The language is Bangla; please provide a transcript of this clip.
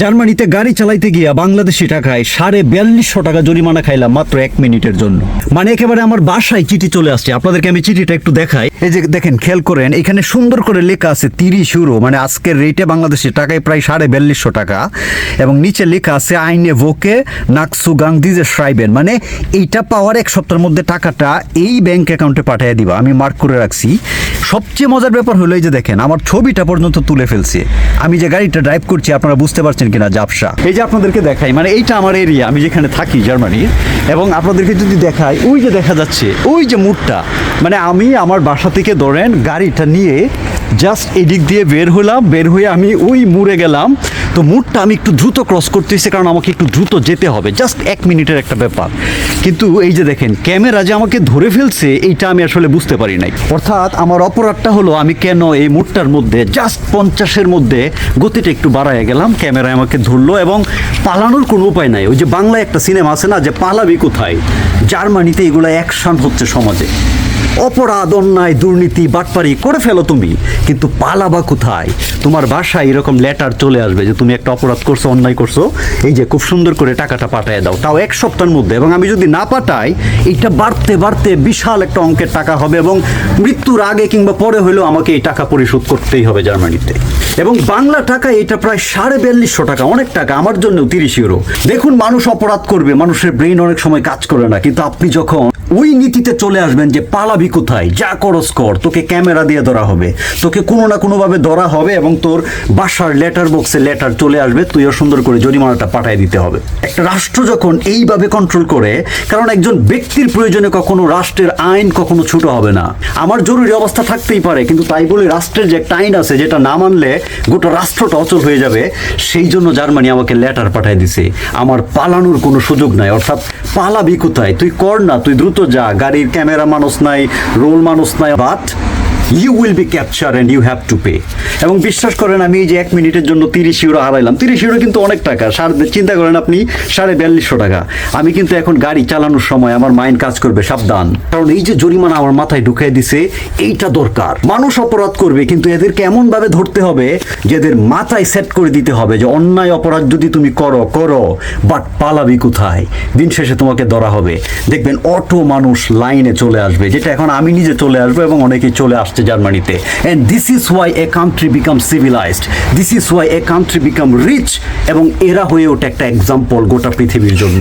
জার্মানিতে গাড়ি চালাইতে গিয়া বাংলাদেশি টাকায় সাড়ে বিয়াল্লিশশো টাকা জরিমানা খাইলাম মাত্র এক মিনিটের জন্য। মানে একেবারে আমার বাসায় চিঠি চলে আসছে। আপনাদেরকে আমি চিঠিটা একটু দেখাই। এই যে দেখেন, খেয়াল করেন, এখানে সুন্দর করে লেখা আছে তিরিশ ইউরো মানে আজকের রেটে বাংলাদেশি টাকায় প্রায় সাড়ে বিয়াল্লিশশো টাকা। এবং নিচে লেখা আছে, আইনে ভোকে নাকসু গাং দিজে শ্রাইবেন মানে এইটা পাওয়ার এক সপ্তাহের মধ্যে টাকাটা এই ব্যাংক অ্যাকাউন্টে পাঠিয়ে দিবা। আমি মার্ক করে রাখছি। সবচেয়ে মজার ব্যাপার হলো, এই যে দেখেন, আমার ছবিটা পর্যন্ত তুলে ফেলছে। আমি যে গাড়িটা ড্রাইভ করছি, আপনারা বুঝতে পারছেন কিনা জাপসা এই যে আপনাদেরকে দেখাই মানে এইটা আমার এরিয়া আমি যেখানে থাকি জার্মানির এবং আপনাদেরকে যদি দেখাই, ওই যে দেখা যাচ্ছে, ওই যে মুডটা মানে আমি আমার বাসা থেকে ধরেন গাড়িটা নিয়ে জাস্ট এদিক দিয়ে বের হলাম, বের হয়ে আমি ওই মুড়ে গেলাম। তো মুডটা আমি একটু দ্রুত ক্রস করতেছি কারণ আমাকে একটু দ্রুত যেতে হবে। জাস্ট এক মিনিটের একটা ব্যাপার। কিন্তু এই যে দেখেন ক্যামেরা যে আমাকে ধরে ফেলছে, এইটা আমি আসলে বুঝতে পারি নাই। অর্থাৎ আমার অপরাধটা হলো, আমি কেন এই মুডটার মধ্যে জাস্ট পঞ্চাশের মধ্যে গতিটা একটু বাড়ায় গেলাম। ক্যামেরায় আমাকে ধরলো এবং পালানোর কোনো উপায় নাই। ওই যে বাংলায় একটা সিনেমা আছে না, যে পালাবি কোথায়? জার্মানিতে এগুলো অ্যাকশন হচ্ছে সমাজে। অপরাধ, অন্যায়, দুর্নীতি, বাটপারি করে ফেলো তুমি। কিন্তু পালাবা কোথায়? তোমার বাসায় এরকম লেটার চলে আসবে যে তুমি একটা অপরাধ করছ, অন্যায় করছ। এই যে খুব সুন্দর করে টাকাটা পাঠিয়ে দাও। তাও এক সপ্তাহের মধ্যে। এবং আমি যদি না পাঠাই, এইটা বাড়তে বাড়তে বিশাল একটা অঙ্কের টাকা হবে এবং মৃত্যুর আগে কিংবা পরে হলেও আমাকে এই টাকা পরিশোধ করতেই হবে জার্মানিতে। এবং বাংলা টাকা এটা প্রায় সাড়ে বিয়াল্লিশশো টাকা, অনেক টাকা, আমার জন্য তিরিশ ইউরো দেখুন, মানুষ অপরাধ করবে, মানুষের ব্রেন অনেক সময় কাজ করে না। কিন্তু আপনি যখন ওই নীতিতে চলে আসবেন যে পালাবি কোথায়? যা করস কর। তোকে ক্যামেরা দিয়ে ধরা হবে। তোকে কোনো না কোনোভাবে ধরা হবে এবং তোর বাসার লেটার বক্সে লেটার চলে আসবে। তুইও সুন্দর করে জরিমানাটা পাঠিয়ে দিতে হবে। একটা রাষ্ট্র যখন এইভাবে কন্ট্রোল করে, কারণ একজন ব্যক্তির প্রয়োজনে কখনো রাষ্ট্রের আইন কখনো ছোট হবে না। আমার জরুরি অবস্থা থাকতেই পারে, কিন্তু তাই বলে রাষ্ট্রের যে একটা আইন আছে, যেটা না মানলে গোটা রাষ্ট্রটা অচল হয়ে যাবে, সেই জন্য জার্মানি আমাকে লেটার পাঠিয়ে দিছে। আমার পালানোর কোনো সুযোগ নাই, অর্থাৎ পালাবি কোথায়? তুই কর না, তুই দ্রুত যা গাড়ির ক্যামেরা মানুষ নাই রোল মানুষ নাই but you will be capture and you have to pay এবং বিশ্বাস করেন, আমি এই যে এক মিনিটের জন্য তিরিশ ইউরো হারাইলাম। তিরিশ ইউরো কিন্তু অনেক টাকা। সাড়ে চিন্তা করেন আপনি, সাড়ে বিয়াল্লিশশো টাকা। আমি কিন্তু এখন গাড়ি চালানোর সময় আমার মাইন্ড কাজ করবে, সাবধান। কারণ এই যে জরিমানা আমার মাথায় ঢুকিয়ে দিছে, এইটা দরকার। মানুষ অপরাধ করবে, কিন্তু এদেরকে এমনভাবে ধরতে হবে এদের মাথায় সেট করে দিতে হবে যে অন্যায় অপরাধ যদি তুমি করো করো বাট পালাবি কোথায়? দিন শেষে তোমাকে ধরা হবে। দেখবেন অটো মানুষ লাইনে চলে আসবে, যেটা এখন আমি নিজে চলে আসব এবং অনেকেই চলে আসছে জার্মানিতে and this is why a country become civilized this is why a country become rich এবং এরা হয়ে ওঠে একটা এক্সাম্পল গোটা পৃথিবীর জন্য।